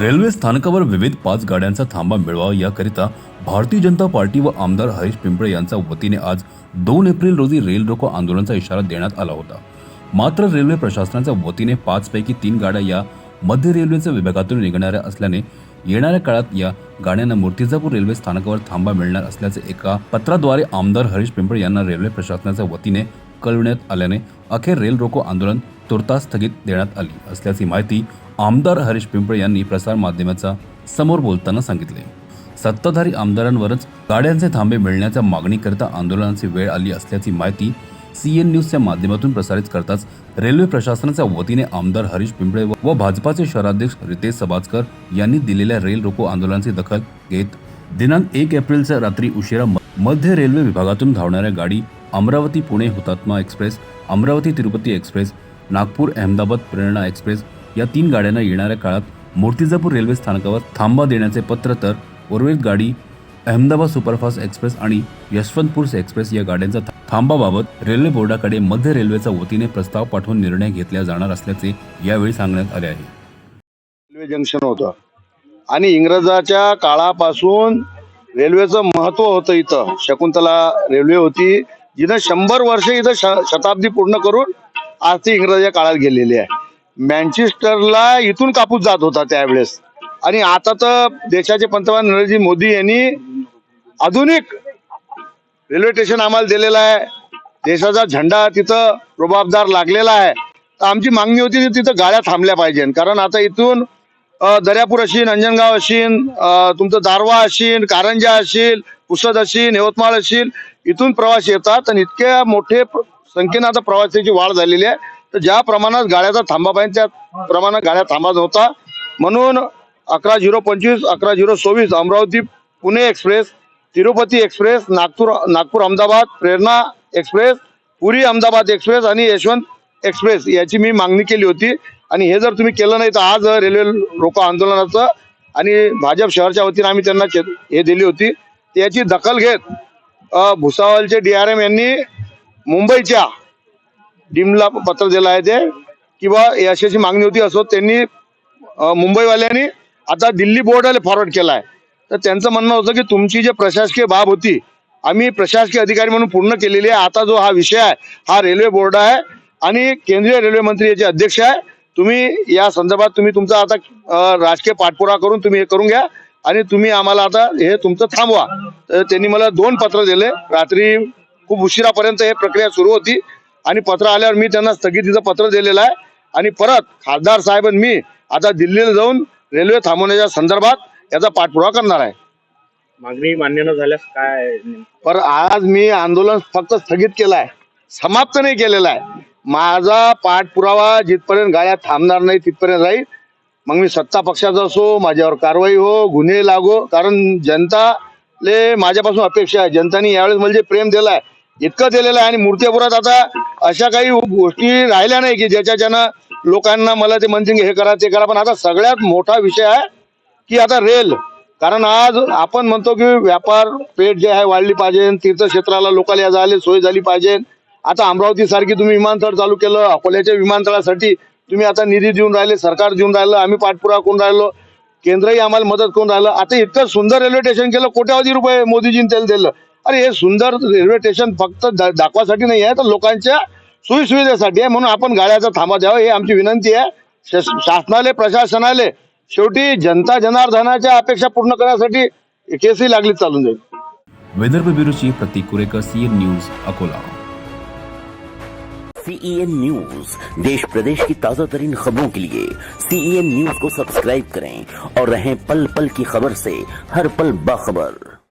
Railway स्थानकावर विविध पाच गाड्यांचा थांबा मिळवा याकरिता भारतीय जनता पार्टी व आमदार हरीश पिंपळे यांच्या वतीने आज दोन एप्रिल रोजी रेल रोको आंदोलनाचा इशारा देण्यात आला होता. मात्र रेल्वे प्रशासनाच्या वतीने पाच पैकी तीन गाड्या या मध्य रेल्वेच्या विभागातून निघणाऱ्या असल्याने येणाऱ्या काळात या गाड्यांना मूर्तिजापूर रेल्वे स्थानकावर थांबा मिळणार असल्याचे एका पत्राद्वारे आमदार हरीश पिंपळे यांना रेल्वे प्रशासनाच्या वतीने कळविण्यात आल्याने अखेर रेल रोको आंदोलन तुर्तास स्थगित देण्यात आली असल्याची माहिती आमदार हरीश पिंपळे यांनी प्रसार माध्यमाचा समोर बोलताना सांगितले. सत्ताधारी आमदारांवरच गाड्यांचे थांबे मिळण्याच्या मागणीकरिता आंदोलनाची वेळ आली असल्याची माहिती सी एन न्यूजच्या माध्यमातून प्रसारित करताच रेल्वे प्रशासनाच्या वतीने आमदार हरीश पिंपळे व- भाजपाचे शहराध्यक्ष रितेश सबाजकर यांनी दिलेल्या रेल रोको आंदोलनाची दखल घेत दिनांक एक एप्रिलच्या रात्री उशिरा मध्य रेल्वे विभागातून धावणाऱ्या गाडी Amravati Pune Hutatma express Amravati Tirupati express Nagpur Ahmedabad Prerna express या तीन गाड्यांना येणाऱ्या काळात मूर्तिजापूर रेल्वे स्थानकावर थांबा देण्याचे पत्र तर उर्वरित गाडी अहमदाबाद सुपरफास्ट एक्सप्रेस आणि यशवंतपूर एक्सप्रेस या गाड्यांचा थांबाबाबत रेल्वे बोर्डाकडे मध्य रेल्वेच्या वतीने प्रस्ताव पाठवून निर्णय घेतला जाणार असल्याचे यावेळी सांगण्यात आले आहे. रेल्वे जंक्शन होतं. आणि इंग्रजाच्या काळापासून रेल्वेचं महत्त्व होतं इथं. शकुंतला रेल्वे होती जिनं शंभर वर्ष इथं श- शताब्दी पूर्ण करून आज ती इंग्रजाच्या काळात गेलेली आहे. मॅन्चेस्टरला इथून कापूस जात होता त्यावेळेस. आणि आता तर देशाचे पंतप्रधान नरेंद्र मोदी यांनी आधुनिक रेल्वे स्टेशन आम्हाला दिलेलं आहे. देशाचा झेंडा तिथं रुबाबदार लागलेला आहे. तर आमची मागणी होती की तिथं गाड्या थांबल्या पाहिजे कारण आता इथून दर्यापूर असेल अंजनगाव असेल तुमचं दारवा असेल कारंजा असेल पुसद असेल यवतमाळ असेल इथून प्रवासी येतात. आणि इतक्या मोठे संख्येनं आता प्रवासाची वाढ झालेली आहे. तर ज्या प्रमाणात गाड्याचा थांबा पाहिजे त्या प्रमाणात गाड्या थांबा नव्हता म्हणून अकरा झिरो पंचवीस अकरा झिरो सव्वीस Amravati Pune express Tirupati express Nagpur Nagpur Ahmedabad Prerna express Puri Ahmedabad express आणि यशवंत एक्सप्रेस याची मी मागणी केली होती. आणि हे जर तुम्ही केलं नाही तर आज रेल्वे रोको आंदोलनाचं आणि भाजप शहरच्या वतीने आम्ही त्यांना हे दिली होती. त्याची दखल घेत भुसावलचे डी आर एम यांनी मुंबईच्या डीमला पत्र दिलं आहे ते. किंवा अशी मागणी होती असो त्यांनी मुंबईवाल्यांनी आता दिल्ली बोर्डाला फॉरवर्ड केला आहे तर त्यांचं म्हणणं होतं की तुमची जे प्रशासकीय बाब होती आम्ही प्रशासकीय अधिकारी म्हणून पूर्ण केलेली आहे. आता जो हा विषय आहे हा रेल्वे बोर्ड आहे आणि केंद्रीय रेल्वे मंत्री याचे अध्यक्ष आहे. तुम्ही या संदर्भात तुम्ही तुमचा आता राजकीय पाठपुरा करून तुम्ही हे करून घ्या आणि तुम्ही आम्हाला आता हे तुमचं थांबवा. तर त्यांनी मला दोन पत्र दिले. रात्री खूप उशिरापर्यंत हे प्रक्रिया सुरू होती. आणि पत्र आल्यावर मी त्यांना स्थगितीचं पत्र दिलेलं आहे. आणि परत खासदार साहेब आणि मी आता दिल्लीला जाऊन रेल्वे थांबवण्याच्या संदर्भात याचा पाठपुरावा करणार आहे. मागणी मान्य न झाल्यास काय पर आज मी आंदोलन फक्त स्थगित केलं आहे. समाप्त नाही केलेलं आहे. माझा पाठपुरावा जिथपर्यंत गाड्या थांबणार नाही तिथपर्यंत राहील. मग मी सत्ता पक्षाचा असो माझ्यावर कारवाई हो गुन्हे लागो. कारण जनताले माझ्यापासून अपेक्षा आहे. जनताने यावेळेस मला जे प्रेम दिलं आहे इतकं दिलेलं आहे. आणि मूर्तीपुरात आता अशा काही गोष्टी राहिल्या नाही की ज्याच्याच्यानं लोकांना मला ते म्हणतील की हे करा ते करा. पण आता सगळ्यात मोठा विषय आहे की आता रेल. कारण आज आपण म्हणतो की व्यापार पेठ जे आहे वाढली पाहिजे तीर्थक्षेत्राला लोकांना या जायला सोय झाली पाहिजे. आता अमरावती सारखी तुम्ही विमानतळ चालू केलं अकोल्याच्या विमानतळासाठी तुम्ही आता निधी देऊन राहिले सरकार देऊन राहिलं आम्ही पाठपुरावा करून राहिलो. केंद्रही आम्हाला मदत करून राहिलं. आता इतकं सुंदर रेल्वे स्टेशन केलं कोट्यावधी रुपये मोदीजींनी त्याला दिलं. अरे हे सुंदर रेल्वे स्टेशन फक्त दाखवासाठी नाही आहे तर लोकांच्या सोयीसुविधेसाठी आहे. म्हणून आपण गाड्याचा थांबा द्यावा ही आमची विनंती आहे. शासनाले प्रशासनाले शेवटी जनता जनार्दनाच्या अपेक्षा पूर्ण करण्यासाठी केसही लागली चालून जाईल. Vidarbha bureau chief Pratik Kurekar C news Akola. CEN news देश प्रदेश की ताज़ा तरीन खबरों के लिए सीईएन न्यूज़ को सब्सक्राइब करें और रहें पल पल की खबर से हर पल बाखबर।